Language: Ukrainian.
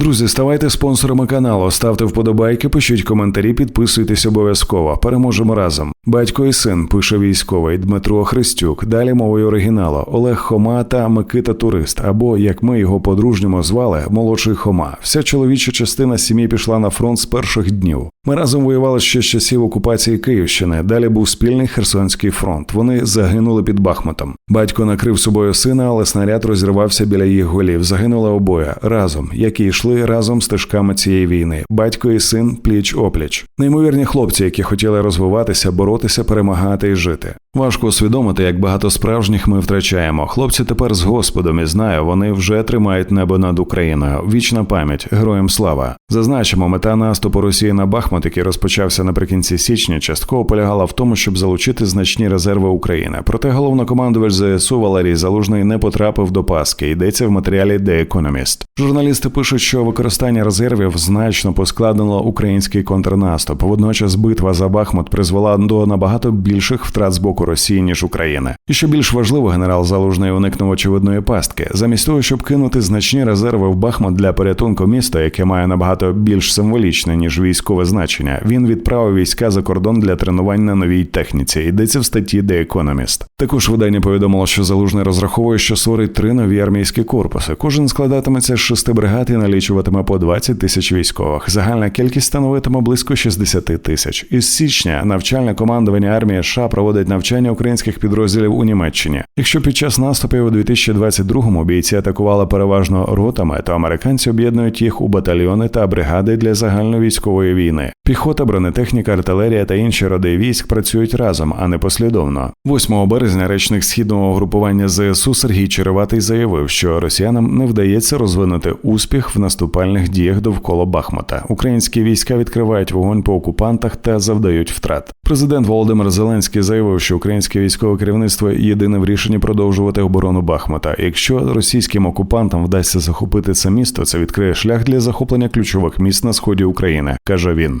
Друзі, ставайте спонсорами каналу, ставте вподобайки, пишіть коментарі, підписуйтесь обов'язково. Переможемо разом. Батько і син пише військовий Дмитро Христюк. Далі мовою оригіналу Олег Хома та Микита Турист, або як ми його по-дружньому звали, молодший Хома. Вся чоловіча частина сім'ї пішла на фронт з перших днів. Ми разом воювали ще з часів окупації Київщини. Далі був спільний Херсонський фронт. Вони загинули під Бахмутом. Батько накрив собою сина, але снаряд розірвався біля їх голів. Загинули обоє разом, які йшли разом стежками цієї війни. Батько і син пліч опліч. Неймовірні хлопці, які хотіли розвиватися, боротися, перемагати і жити. Важко усвідомити, як багато справжніх ми втрачаємо. Хлопці тепер з Господом і знаю, вони вже тримають небо над Україною. Вічна пам'ять, героям слава. Зазначимо, мета наступу Росії на Бахмут, який розпочався наприкінці січня, частково полягала в тому, щоб залучити значні резерви України. Проте головнокомандувач ЗСУ Валерій Залужний не потрапив до Паски. Йдеться в матеріалі The Economist. Журналісти пишуть, що використання резервів значно поскладнило український контрнаступ. Водночас битва за Бахмут призвела до набагато більших втрат з боку Росії ніж України. І що більш важливо, генерал Залужний уникнув очевидної пастки. Замість того, щоб кинути значні резерви в Бахмут для порятунку міста, яке має набагато більш символічне ніж військове значення, він відправив війська за кордон для тренувань на новій техніці. Йдеться в статті The Economist. Також видання повідомило, що Залужний розраховує, що створить три нові армійські корпуси. Кожен складатиметься шести бригад і налічуватиме по 20 тисяч військових. Загальна кількість становитиме близько 60 тисяч. Із січня навчальне командування армії США проводить навчання українських підрозділів у Німеччині. Якщо під час наступів у 2022-му бійці атакували переважно ротами, то американці об'єднують їх у батальйони та бригади для загальновійськової війни. Піхота, бронетехніка, артилерія та інші роди військ працюють разом, а не послідовно. 8 березня речник східного групування ЗСУ Сергій Череватий заявив, що росіянам не вдається розвинути успіх в наступальних діях довкола Бахмута. Українські війська відкривають вогонь по окупантах та завдають втрат. Президент Володимир Зеленський заявив, що українське військове керівництво єдине в рішенні продовжувати оборону Бахмута. Якщо російським окупантам вдасться захопити це місто, це відкриє шлях для захоплення ключових міст на сході України, каже він.